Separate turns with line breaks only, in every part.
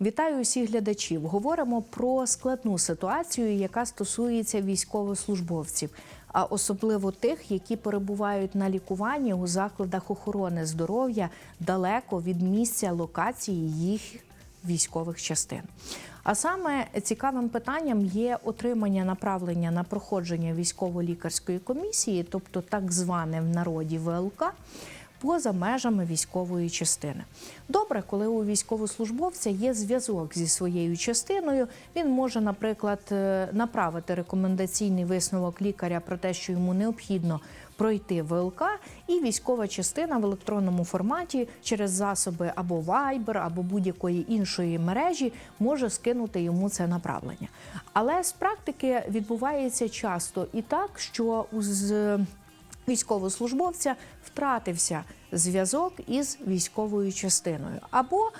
Вітаю усіх глядачів. Говоримо про складну ситуацію, яка стосується військовослужбовців, а особливо тих, які перебувають на лікуванні у закладах охорони здоров'я далеко від місця локації їх військових частин. А саме цікавим питанням є отримання направлення на проходження військово-лікарської комісії, тобто так зване в народі ВЛК поза межами військової частини. Добре, коли у військовослужбовця є зв'язок зі своєю частиною, він може, наприклад, е, направити рекомендаційний висновок лікаря про те, що йому необхідно пройти ВЛК, і військова частина в електронному форматі через засоби або Viber, або будь-якої іншої мережі може скинути йому це направлення. Але з практики відбувається часто і так, що з військовослужбовця втратився зв'язок із військовою частиною. Або, е,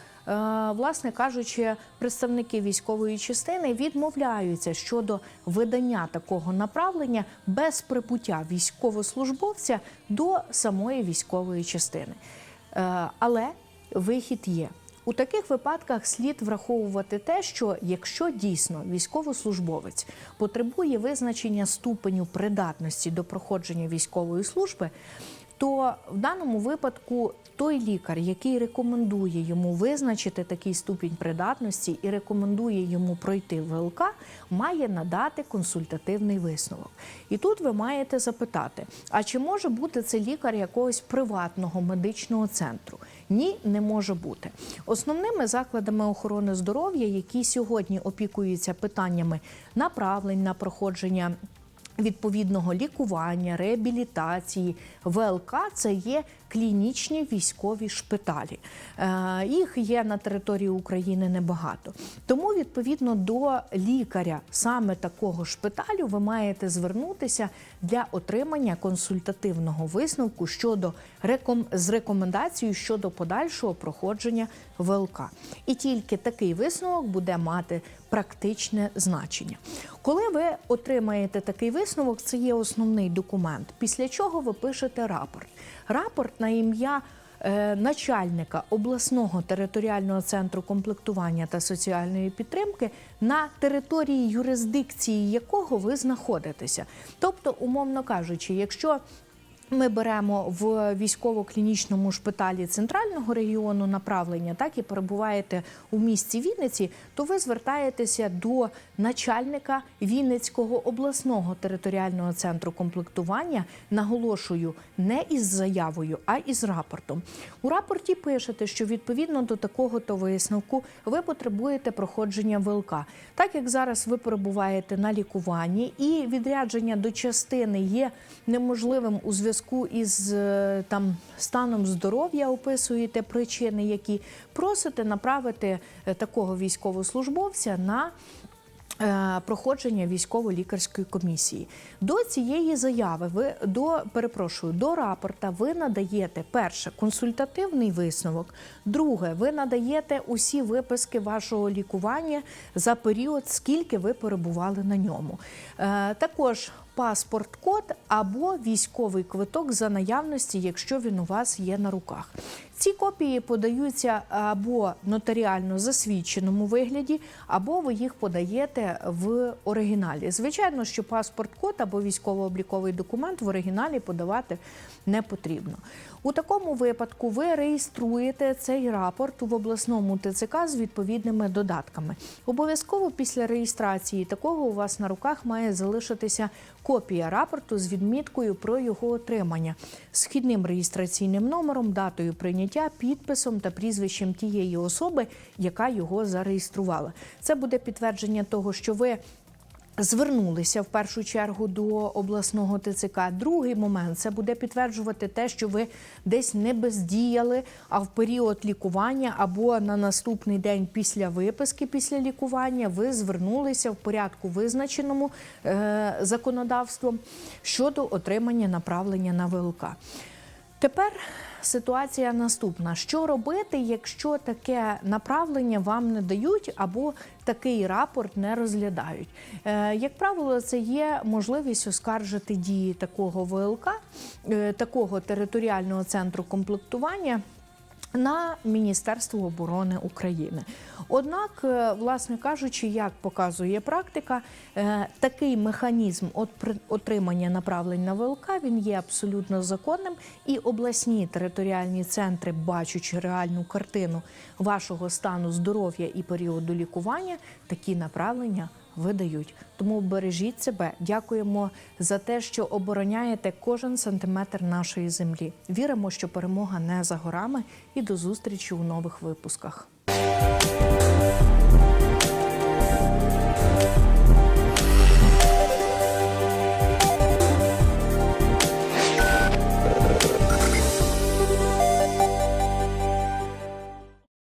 власне кажучи, представники військової частини відмовляються щодо видання такого направлення без прибуття військовослужбовця до самої військової частини. Е, Але вихід є. У таких випадках слід враховувати те, що якщо дійсно військовослужбовець потребує визначення ступеню придатності до проходження військової служби, то в даному випадку той лікар, який рекомендує йому визначити такий ступінь придатності і рекомендує йому пройти ВЛК, має надати консультативний висновок. І тут ви маєте запитати: а чи може бути це лікар якогось приватного медичного центру? Ні, не може бути. Основними закладами охорони здоров'я, які сьогодні опікуються питаннями направлень на проходження відповідного лікування, реабілітації, ВЛК це є клінічні військові шпиталі. Е, Їх є на території України небагато. Тому, відповідно до лікаря саме такого шпиталю, ви маєте звернутися для отримання консультативного висновку щодо реком... з рекомендацією щодо подальшого проходження ВЛК. І тільки такий висновок буде мати практичне значення. Коли ви отримаєте такий висновок, це є основний документ. Після чого ви пишете рапорт. Рапорт на ім'я е, начальника обласного територіального центру комплектування та соціальної підтримки на території юрисдикції якого ви знаходитеся. Тобто, умовно кажучи, якщо ми беремо в військово-клінічному шпиталі центрального регіону направлення, так і перебуваєте у місті Вінниці, то ви звертаєтеся до начальника Вінницького обласного територіального центру комплектування. Наголошую не із заявою, а із рапортом. У рапорті пишете, що відповідно до такого то висновку ви потребуєте проходження ВЛК. Так як зараз ви перебуваєте на лікуванні і відрядження до частини є неможливим у зв'язку із е, там станом здоров'я, описуєте причини, які просите направити е, такого військовослужбовця на проходження військово-лікарської комісії. До цієї заяви ви до перепрошую до рапорта ви надаєте перше консультативний висновок. Друге, ви надаєте усі виписки вашого лікування за період, скільки ви перебували на ньому. Е, також паспорт-код або військовий квиток за наявності, якщо він у вас є на руках. Ці копії подаються або нотаріально засвідченому вигляді, або ви їх подаєте в оригіналі. Звичайно, що паспорт-код або військово-обліковий документ в оригіналі подавати не потрібно. У такому випадку ви реєструєте цей рапорт в обласному ТЦК з відповідними додатками. Обов'язково після реєстрації такого у вас на руках має залишитися копія рапорту з відміткою про його отримання, східним реєстраційним номером, датою прийняття, підписом та прізвищем тієї особи, яка його зареєструвала. Це буде підтвердження того, що ви Звернулися в першу чергу до обласного ТЦК. Другий момент це буде підтверджувати те, що ви десь не бездіяли, а в період лікування або на наступний день після виписки, після лікування, ви звернулися в порядку визначеному е, законодавством щодо отримання направлення на ВЛК. Тепер ситуація наступна: що робити, якщо таке направлення вам не дають або такий рапорт не розглядають? Е, як правило, це є можливість оскаржити дії такого ВЛК, е, такого територіального центру комплектування. На Міністерство оборони України. Однак, е, власне кажучи, як показує практика, е, такий механізм от отримання направлень на ВЛК він є абсолютно законним, і обласні територіальні центри, бачачи реальну картину вашого стану здоров'я і періоду лікування, такі направлення видають. Тому бережіть себе. Дякуємо за те, що обороняєте кожен сантиметр нашої землі. Віримо, що перемога не за горами. І до зустрічі у нових випусках.